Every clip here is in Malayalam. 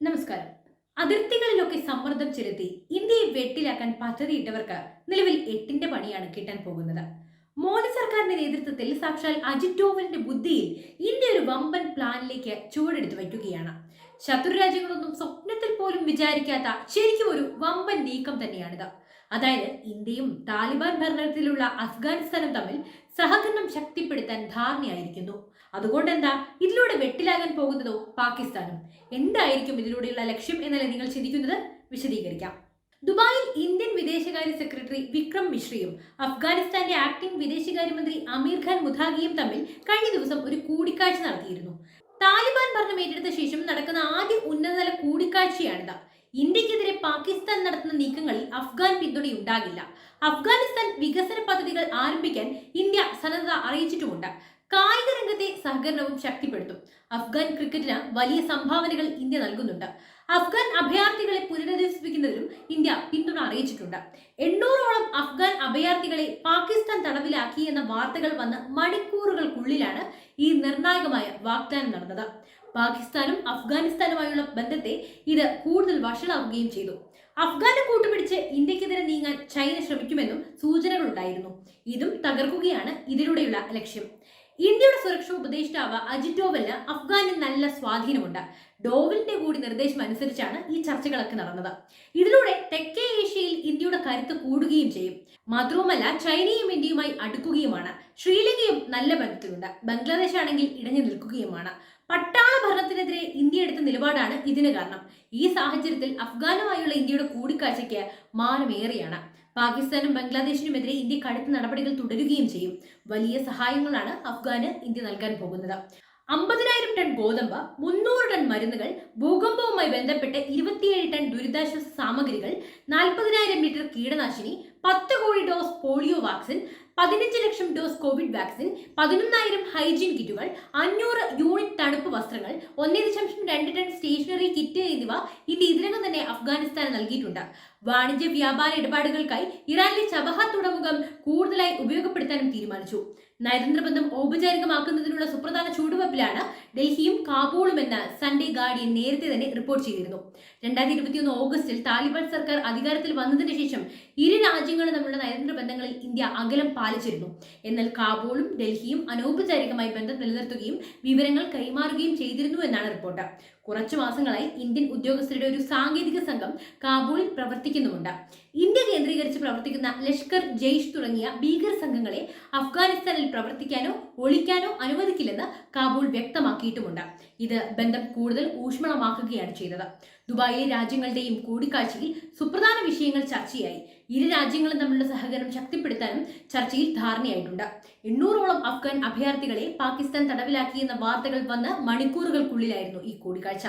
നമസ്കാരം. അതിർത്തികളിലൊക്കെ സമ്മർദ്ദം ചെലുത്തി ഇന്ത്യയെ വെട്ടിലാക്കാൻ പദ്ധതിയിട്ടവർക്ക് നിലവിൽ എട്ടിന്റെ പണിയാണ് കിട്ടാൻ പോകുന്നത്. മോദി സർക്കാരിന്റെ നേതൃത്വത്തിൽ സാക്ഷാൽ അജിത് ഡോവലിന്റെ ബുദ്ധിയിൽ ഇന്ത്യ ഒരു വമ്പൻ പ്ലാനിലേക്ക് ചുവടെടുത്ത് വയ്ക്കുകയാണ്. ശത്രു രാജ്യങ്ങളൊന്നും സ്വപ്നത്തിൽ പോലും വിചാരിക്കാത്ത ശരിക്കും ഒരു വമ്പൻ നീക്കം തന്നെയാണിത്. അതായത് ഇന്ത്യയും താലിബാൻ ഭരണത്തിലുള്ള അഫ്ഗാനിസ്ഥാനും തമ്മിൽ സഹകരണം ശക്തിപ്പെടുത്താൻ ധാരണയായിരിക്കുന്നു. അതുകൊണ്ട് എന്താ ഇതിലൂടെ വെട്ടിലാകാൻ പോകുന്നതോ പാകിസ്ഥാനും. എന്തായിരിക്കും ഇതിലൂടെയുള്ള ലക്ഷ്യം എന്നല്ലേ നിങ്ങൾ ചിന്തിക്കുന്നത്? വിശദീകരിക്കാം. ദുബായിൽ ഇന്ത്യൻ വിദേശകാര്യ സെക്രട്ടറി വിക്രം മിശ്രയും അഫ്ഗാനിസ്ഥാന്റെ ആക്ടിംഗ് വിദേശകാര്യമന്ത്രി അമീർ ഖാൻ മുധാഗിയും തമ്മിൽ കഴിഞ്ഞ ദിവസം ഒരു കൂടിക്കാഴ്ച നടത്തിയിരുന്നു. താലിബാൻ ഭരണം ഏറ്റെടുത്ത ശേഷം നടക്കുന്ന ആദ്യ ഉന്നതതല കൂടിക്കാഴ്ചയാണിത്. ഇന്ത്യക്കെതിരെ പാകിസ്ഥാൻ നടത്തുന്ന നീക്കങ്ങളിൽ അഫ്ഗാൻ പിന്തുണയുണ്ടാകില്ല അഫ്ഗാനിസ്ഥാൻ വികസന പദ്ധതികൾ ആരംഭിക്കാൻ ഇന്ത്യ സന്നദ്ധത അറിയിച്ചിട്ടുമുണ്ട്. കായിക രംഗത്തെ സഹകരണവും ശക്തിപ്പെടുത്തും. അഫ്ഗാൻ ക്രിക്കറ്റിന് വലിയ സംഭാവനകൾ ഇന്ത്യ നൽകുന്നുണ്ട്. അഫ്ഗാൻ അഭയാർത്ഥികളെ പുനരധിവസിപ്പിക്കുന്നതിലും ഇന്ത്യ പിന്തുണ അറിയിച്ചിട്ടുണ്ട്. എണ്ണൂറോളം അഫ്ഗാൻ അഭയാർത്ഥികളെ പാകിസ്ഥാൻ തടവിലാക്കി എന്ന വാർത്തകൾ വന്ന് മണിക്കൂറുകൾക്കുള്ളിലാണ് ഈ നിർണായകമായ വാഗ്ദാനം നടന്നത്. പാകിസ്ഥാനും അഫ്ഗാനിസ്ഥാനുമായുള്ള ബന്ധത്തെ ഇത് കൂടുതൽ വഷളാവുകയും ചെയ്തു. അഫ്ഗാനെ കൂട്ടുപിടിച്ച് ഇന്ത്യക്കെതിരെ നീങ്ങാൻ ചൈന ശ്രമിക്കുമെന്നും സൂചനകളുണ്ടായിരുന്നു. ഇതും തകർക്കുകയാണ് ഇതിലൂടെയുള്ള ലക്ഷ്യം. ഇന്ത്യയുടെ സുരക്ഷാ ഉപദേഷ്ടാവ് അജിത് ഡോവലിന് അഫ്ഗാനിൽ നല്ല സ്വാധീനമുണ്ട്. ഡോവലിന്റെ കൂടി നിർദ്ദേശം അനുസരിച്ചാണ് ഈ ചർച്ചകളൊക്കെ നടന്നത്. ഇതിലൂടെ തെക്കേ ഏഷ്യയിൽ ഇന്ത്യയുടെ കരുത്ത് കൂടുകയും ചെയ്യും. മാത്രവുമല്ല ചൈനയും ഇന്ത്യയുമായി അടുക്കുകയുമാണ്. ശ്രീലങ്കയും നല്ല ബന്ധത്തിലുണ്ട്. ബംഗ്ലാദേശ് ആണെങ്കിൽ ഇടഞ്ഞു നിൽക്കുകയുമാണ്. പട്ടാള ഭരണത്തിനെതിരെ ഇന്ത്യ എടുത്ത നിലപാടാണ് ഇതിന് കാരണം. ഈ സാഹചര്യത്തിൽ അഫ്ഗാനുമായുള്ള ഇന്ത്യയുടെ കൂടിക്കാഴ്ചയ്ക്ക് മാനമേറിയാണ്. പാകിസ്ഥാനും ബംഗ്ലാദേശിനുമെതിരെ ഇന്ത്യ കടുത്ത നടപടികൾ തുടരുകയും ചെയ്യും. വലിയ സഹായങ്ങളാണ് അഫ്ഗാന് ഇന്ത്യ നൽകാൻ പോകുന്നത്. അമ്പതിനായിരം ടൺ ഗോതമ്പ് മുന്നൂറ് ടൺ മരുന്നുകൾ ഭൂകമ്പവുമായി ബന്ധപ്പെട്ട് ഇരുപത്തിയേഴ് ടൺ ദുരിതാശ്വാസ സാമഗ്രികൾ നാൽപ്പതിനായിരം ലിറ്റർ കീടനാശിനി പത്ത് കോടി ഡോസ് പോളിയോ വാക്സിൻ പതിനഞ്ച് ലക്ഷം ഡോസ് കോവിഡ് വാക്സിൻ പതിനൊന്നായിരം ഹൈജീൻ കിറ്റുകൾ അഞ്ഞൂറ് യൂണിറ്റ് തണുപ്പ് വസ്ത്രങ്ങൾ ഒന്നേ ദശാംശം രണ്ട് ടൺ സ്റ്റേഷനറി കിറ്റ് എന്നിവ ഇന്ത്യ ഇതിനകം തന്നെ അഫ്ഗാനിസ്ഥാൻ നൽകിയിട്ടുണ്ട്. വാണിജ്യ വ്യാപാര ഇടപാടുകൾക്കായി ഇറാനിലെ ചബഹ തുറമുഖം കൂടുതലായി ഉപയോഗപ്പെടുത്താനും തീരുമാനിച്ചു. നയതന്ത്ര ബന്ധം ഔപചാരികമാക്കുന്നതിനുള്ള സുപ്രധാന ചുവടുവെപ്പിലാണ് ഡൽഹിയും കാബൂളും എന്ന് സൺഡേ ഗാർഡിയൻ നേരത്തെ തന്നെ റിപ്പോർട്ട് ചെയ്തിരുന്നു. രണ്ടായിരത്തി ഇരുപത്തിയൊന്ന് ഓഗസ്റ്റിൽ താലിബാൻ സർക്കാർ അധികാരത്തിൽ വന്നതിന് ശേഷം ഇരു രാജ്യങ്ങളും തമ്മിലുള്ള നയതന്ത്ര ബന്ധങ്ങളിൽ ഇന്ത്യ അകലം പാലിച്ചിരുന്നു. എന്നാൽ കാബൂളും ഡൽഹിയും അനൗപചാരികമായി ബന്ധം നിലനിർത്തുകയും വിവരങ്ങൾ കൈമാറുകയും ചെയ്തിരുന്നു എന്നാണ് റിപ്പോർട്ട്. കുറച്ചു മാസങ്ങളായി ഇന്ത്യൻ ഉദ്യോഗസ്ഥരുടെ ഒരു സാങ്കേതിക സംഘം കാബൂളിൽ പ്രവർത്തിക്കുന്നുമുണ്ട്. ഇന്ത്യ കേന്ദ്രീകരിച്ച് പ്രവർത്തിക്കുന്ന ലഷ്കർ ജെയ്ഷ് തുടങ്ങിയ ഭീകര സംഘങ്ങളെ അഫ്ഗാനിസ്ഥാനിൽ പ്രവർത്തിക്കാനോ ഒളിക്കാനോ അനുവദിക്കില്ലെന്ന് കാബൂൾ വ്യക്തമാക്കിയിട്ടുമുണ്ട്. ഇത് ബന്ധം കൂടുതൽ ഊഷ്മളമാക്കുകയാണ് ചെയ്തത്. ദുബായിലെ രാജ്യങ്ങളുടെയും കൂടിക്കാഴ്ചയിൽ സുപ്രധാന വിഷയങ്ങൾ ചർച്ചയായി. ഇരു രാജ്യങ്ങളും തമ്മിലുള്ള സഹകരണം ശക്തിപ്പെടുത്താനും ചർച്ചയിൽ ധാരണയായിട്ടുണ്ട്. എണ്ണൂറോളം അഫ്ഗാൻ അഭയാർത്ഥികളെ പാകിസ്ഥാൻ തടവിലാക്കിയെന്ന വാർത്തകൾ വന്ന് മണിക്കൂറുകൾക്കുള്ളിലായിരുന്നു ഈ കൂടിക്കാഴ്ച.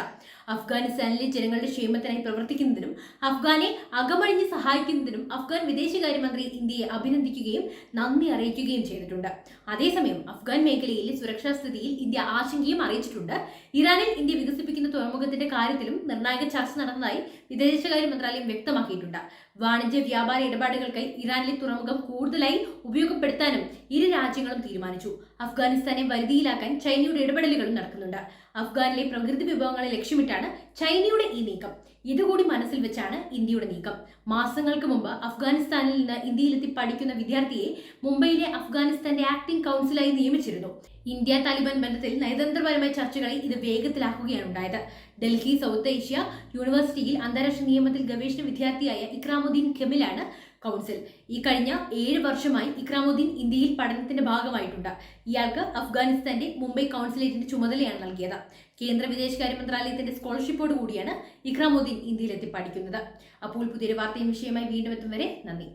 അഫ്ഗാനിസ്ഥാനിലെ ജനങ്ങളുടെ ക്ഷേമത്തിനായി പ്രവർത്തിക്കുന്നതിനും അഫ്ഗാനെ അകമഴിഞ്ഞ് സഹായിക്കുന്നതിനും അഫ്ഗാൻ വിദേശകാര്യമന്ത്രി ഇന്ത്യയെ അഭിനന്ദിക്കുകയും നന്ദി അറിയിക്കുകയും ചെയ്തിട്ടുണ്ട്. അതേസമയം അഫ്ഗാൻ മേഖലയിലെ സുരക്ഷാ സ്ഥിതിയിൽ ഇന്ത്യ ആശങ്കയും അറിയിച്ചിട്ടുണ്ട്. ഇറാനിൽ ഇന്ത്യ വികസിപ്പിക്കുന്ന തുറമുഖത്തിന്റെ കാര്യത്തിലും നിർണായക ചർച്ച നടന്നതായി വിദേശകാര്യ മന്ത്രാലയം വ്യക്തമാക്കിയിട്ടുണ്ട്. വാണിജ്യ വ്യാപാര ഇടപാടുകൾക്കായി ഇറാനിലെ തുറമുഖം കൂടുതലായി ഉപയോഗപ്പെടുത്താനും ഇരു രാജ്യങ്ങളും തീരുമാനിച്ചു. അഫ്ഗാനിസ്ഥാനെ വരുതിയിലാക്കാൻ ചൈനയുടെ ഇടപെടലുകളും നടക്കുന്നുണ്ട്. അഫ്ഗാനിലെ പ്രകൃതി വിഭവങ്ങളെ ലക്ഷ്യമിട്ടാണ് ചൈനയുടെ ഈ നീക്കം. ഇതുകൂടി മനസ്സിൽ വെച്ചാണ് ഇന്ത്യയുടെ നീക്കം. മാസങ്ങൾക്ക് മുമ്പ് അഫ്ഗാനിസ്ഥാനിൽ നിന്ന് ഇന്ത്യയിലെത്തി പഠിക്കുന്ന വിദ്യാർത്ഥിയെ മുംബൈയിലെ അഫ്ഗാനിസ്ഥാന്റെ ആക്ടിംഗ് കൗൺസിലായി നിയമിച്ചിരുന്നു. ഇന്ത്യ താലിബാൻ ബന്ധത്തിൽ നയതന്ത്രപരമായ ചർച്ചകളെ ഇത് വേഗത്തിലാക്കുകയാണ് ഉണ്ടായത് ഡൽഹി സൗത്ത് ഏഷ്യ യൂണിവേഴ്സിറ്റിയിൽ അന്താരാഷ്ട്ര നിയമത്തിൽ ഗവേഷണ വിദ്യാർത്ഥിയായ ഇക്രാമുദ്ദീൻ കെമിലാണ് കൗൺസിൽ. ഈ കഴിഞ്ഞ ഏഴ് വർഷമായി ഇക്രാമുദ്ദീൻ ഇന്ത്യയിൽ പഠനത്തിന്റെ ഭാഗമായിട്ടുണ്ട്. ഇയാൾക്ക് അഫ്ഗാനിസ്ഥാന്റെ മുംബൈ കൗൺസിലേറ്റിന്റെ ചുമതലയാണ് നൽകിയത്. കേന്ദ്ര വിദേശകാര്യ മന്ത്രാലയത്തിന്റെ സ്കോളർഷിപ്പോട് കൂടിയാണ് ഇക്രാമുദ്ദീൻ ഇന്ത്യയിലെത്തി പഠിക്കുന്നത് അപ്പോൾ പുതിയൊരു വാർത്തയും വിഷയമായി വീണ്ടും എത്തും വരെ നന്ദി.